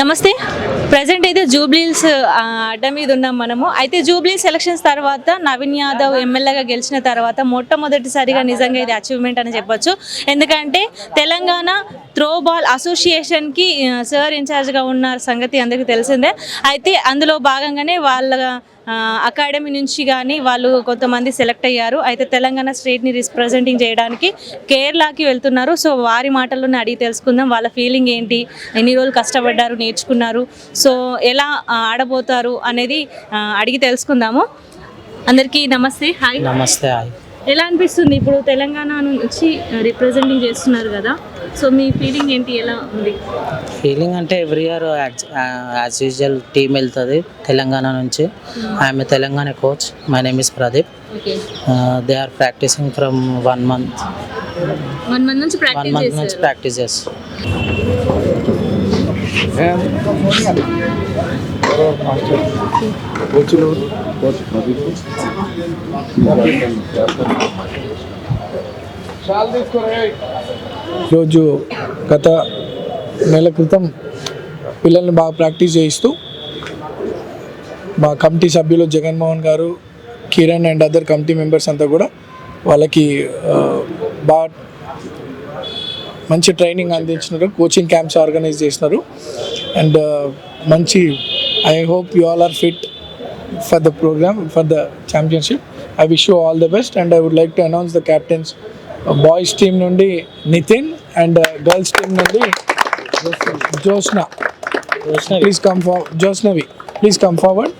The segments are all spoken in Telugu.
నమస్తే. ప్రజెంట్ అయితే జూబ్లీల్స్ అడ్డ మీద ఉన్నాం మనము. అయితే జూబ్లీస్ ఎలక్షన్స్ తర్వాత నవీన్ యాదవ్ ఎమ్మెల్యేగా గెలిచిన తర్వాత మొట్టమొదటిసారిగా నిజంగా ఇది అచీవ్మెంట్ అని చెప్పొచ్చు. ఎందుకంటే తెలంగాణ త్రోబాల్ అసోసియేషన్కి సార్ ఇన్ఛార్జ్గా ఉన్న సంగతి అందరికీ తెలిసిందే. అయితే అందులో భాగంగానే వాళ్ళ అకాడమీ నుంచి కానీ వాళ్ళు కొంతమంది సెలెక్ట్ అయ్యారు. అయితే తెలంగాణ స్టేట్ని రిప్రజెంటింగ్ చేయడానికి కేరళకి వెళ్తున్నారు. సో వారి మాటల్లోనే అడిగి తెలుసుకుందాం. వాళ్ళ ఫీలింగ్ ఏంటి? ఎన్ని రోజులు కష్టపడ్డారు? నేర్చుకున్నారు. సో ఎలా ఆడబోతారు అనేది అడిగి తెలుసుకుందాము. అందరికీ నమస్తే. హాయ్. నమస్తే. హాయ్. ఎలా అనిపిస్తుంది? ఇప్పుడు తెలంగాణ నుంచి రిప్రజెంటింగ్ చేస్తున్నారు కదా సో మీ ఫీలింగ్ ఏంటి? ఎలా ఉంది? ఫీలింగ్ అంటే every year as usual team వెళ్తుంది తెలంగాణ నుంచి. I'm Telangana coach my name is Pradeep okay they are practising from one month one month నుంచి వన్ మంత్ నుంచి ప్రాక్టీస్ చేస్తాం రోజు గత నెల క్రితం పిల్లల్ని బాగా ప్రాక్టీస్ చేయిస్తూ మా కమిటీ సభ్యులు Jaganmohan garu Kiran and other committee members అంతా కూడా వాళ్ళకి బాగా మంచి ట్రైనింగ్ అందించినారు కోచింగ్ క్యాంప్స్ ఆర్గనైజ్ చేసినారు. అండ్ మంచి I hope you all are fit for the programme for the championship I wish you all the best and I would like to announce the captains boys team నుండి నితిన్ అండ్ గర్ల్స్ టీమ్ నుండి Jyoshna please come for Jyoshnavi please come forward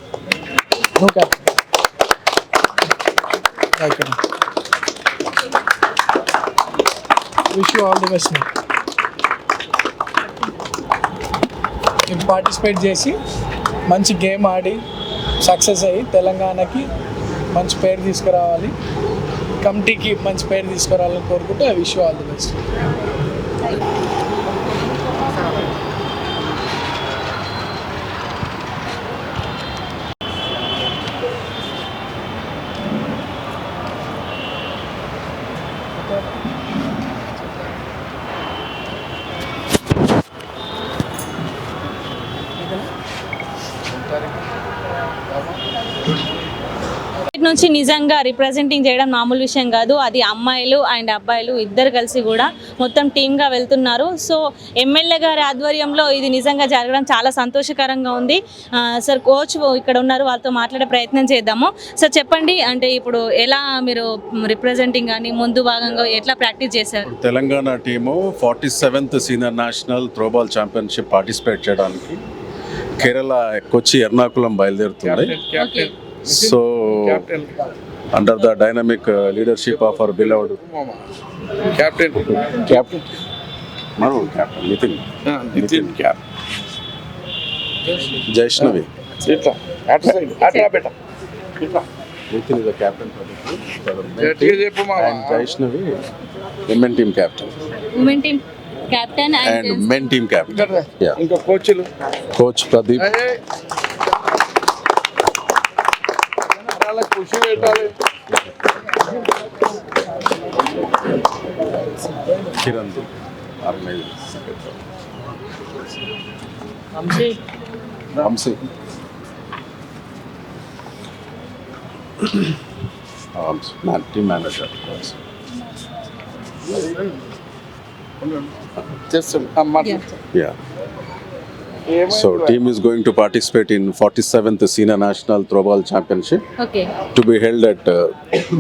no captain wish you all the best participate చేసి మంచి గేమ్ ఆడి సక్సెస్ అయ్యి తెలంగాణకి మంచి పేరు తీసుకురావాలి. కమిటీకి మంచి పేరు తీసుకురావాలని కోరుకుంటూ I wish all the best. ఇటు నుంచి నిజంగా రిప్రజెంటింగ్ చేయడం మామూలు విషయం కాదు. అది అమ్మాయిలు అండ్ అబ్బాయిలు ఇద్దరు కలిసి కూడా మొత్తం టీమ్గా వెళ్తున్నారు. సో ఎమ్మెల్యే గారి ఆధ్వర్యంలో ఇది నిజంగా జరగడం చాలా సంతోషకరంగా ఉంది. సార్ కోచ్ ఇక్కడ ఉన్నారు. వాళ్ళతో మాట్లాడే ప్రయత్నం చేద్దాము. సార్ చెప్పండి అంటే ఇప్పుడు ఎలా మీరు రిప్రజెంటింగ్ కానీ ముందు భాగంగా ఎట్లా ప్రాక్టీస్ చేశారు? Telangana team forty seventh senior national throwball championship participate చేయడానికి కేరళ కొచ్చి ఎర్నాకుళం బయలుదేరుతుంది. Okay so under the dynamic leadership of our beloved captain captain మరో క్యాప్టెన్ నితిన్ నితిన్ క్యాప్ జైష్ణవి ఇట్లా అటు సైడ్ అటు బెట ఇట్లా నితిన్ ఇస్ ద క్యాప్టెన్ గట్టిగా చెప్పు మామ. And Jaishnavi women team captain women team captain and and men team captain ya ఇంకా కోచ్లు కోచ్ ప్రదీప్ ఏయ్. వాళ్ళకి ఖుషి పెట్టాలి Kiran organiser secretary Vamshi Vamshi man team manager చేస్తాం అమ్మ Yeah. So team is going to participate in 47th Senior National Throwball Championship okay to be held at uh,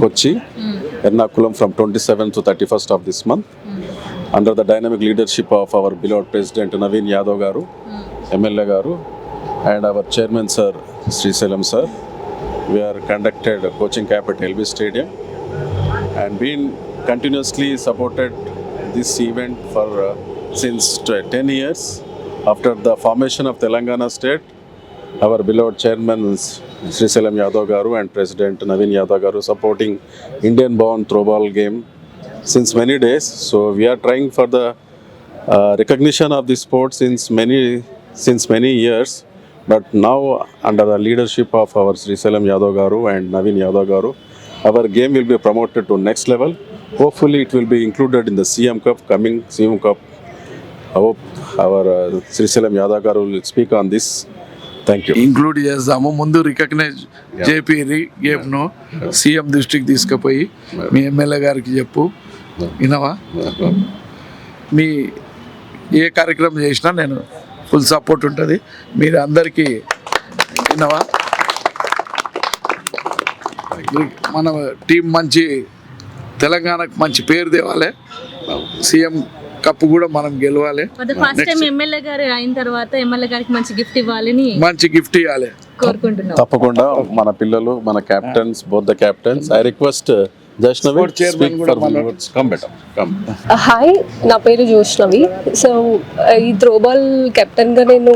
Kochi, Ernakulam from 27th to 31st of this month. Under the dynamic leadership of our beloved President Naveen Yadav Garu, MLA Garu, and our Chairman Sir Sri Selam Sir, we are conducted a coaching camp at LB Stadium and been continuously supported this event for uh, since t- 10 years after the formation of Telangana state our beloved chairman Srisailam Yadav garu and president Naveen Yadav garu supporting Indian ball throwball game since many days so we are trying for the recognition of the sports since many since many years but now under the leadership of our Srisailam Yadav garu and Naveen Yadav garu our game will be promoted to next level hopefully it will be included in the CM cup coming CM cup I hope Srisalam Yadav garu will speak on this. Thank you. Include చేద్దాము ముందు రికగ్నైజ్ జేపీ గేమ్ను సీఎం దృష్టికి తీసుకుపోయి మీ ఎమ్మెల్యే గారికి చెప్పు. వినవా? మీ ఏ కార్యక్రమం చేసినా నేను ఫుల్ సపోర్ట్ ఉంటుంది. మీరు అందరికీ వినవా? మన టీం మంచి తెలంగాణకు మంచి పేరు తేవాలి. సీఎం కప్పు కూడా మనం గెలవాలి. ఫస్ట్ టైం ఎమ్మెల్యే గారు అయిన తర్వాత ఎమ్మెల్యే గారికి మంచి గిఫ్ట్ ఇవ్వాలని మంచి గిఫ్ట్ ఇవ్వాలి కోరుకుంటున్నాం. తప్పకుండా మన పిల్లలు మన captains both the captains I request hi నా పేరు జోష్నవి సో ఈ త్రోబాల్ కెప్టెన్గా నేను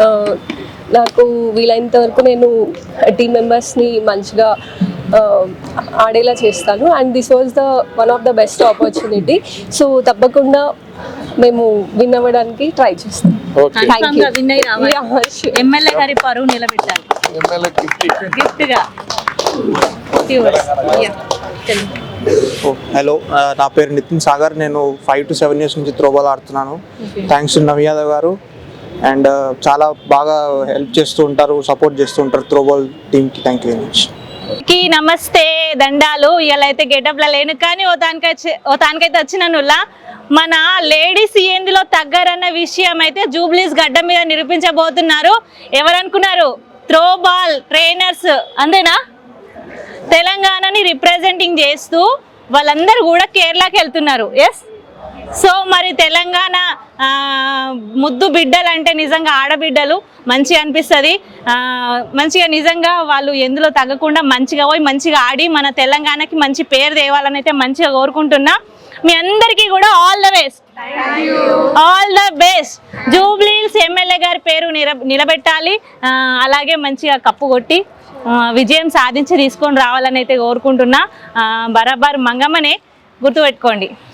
ఆ, నాకు వీలైనంత వరకు నేను టీం మెంబర్స్ని మంచిగా ఆ, ఆడేలా చేస్తాను. And this was the one of the best opportunity so తప్పకుండా మేము విన్ అవ్వడానికి ట్రై చేస్తాం. ఎమ్మెల్యే గారి పరువు నిలబెట్టాలి. హలో ఆ, నా పేరు నితిన్ సాగర్. నేను ఫైవ్ టు సెవెన్ ఇయర్స్ నుంచి త్రోబాల్ ఆడుతున్నాను. Thanks to Navi Yadav garu. And చాలా బాగా హెల్ప్ చేస్తూ ఉంటారు సపోర్ట్ చేస్తూ ఉంటారు త్రోబాల్ టీమ్కి థ్యాంక్ యూ వెరీ మచ్ కి నమస్తే దండాలు. ఇలా అయితే గెటప్ల లేను కానీ ఓ తానికైతే ఓ దానికైతే వచ్చినానులా మన లేడీస్ ఏందిలో తగ్గరన్న విషయం అయితే జూబ్లీస్ గడ్డ మీద నిరూపించబోతున్నారు. ఎవరనుకున్నారు? త్రో బాల్ ట్రైనర్స్ అంతేనా? తెలంగాణని రిప్రజెంటింగ్ చేస్తూ వాళ్ళందరూ కూడా కేరళకి వెళ్తున్నారు. ఎస్ సో మరి తెలంగాణ ముద్దు బిడ్డలు అంటే నిజంగా ఆడబిడ్డలు మంచిగా అనిపిస్తుంది. మంచిగా నిజంగా వాళ్ళు ఎందులో తగ్గకుండా మంచిగా పోయి మంచిగా ఆడి మన తెలంగాణకి మంచి పేరు తేవాలని అయితే మంచిగా కోరుకుంటున్నా. మీ అందరికీ కూడా all the best. All the best. Jubilee Hills MLA గారి పేరు నిల నిలబెట్టాలి. అలాగే మంచిగా కప్పు కొట్టి విజయం సాధించి తీసుకొని రావాలని అయితే కోరుకుంటున్నా. బరాబర్ మంగమ్మనే గుర్తుపెట్టుకోండి.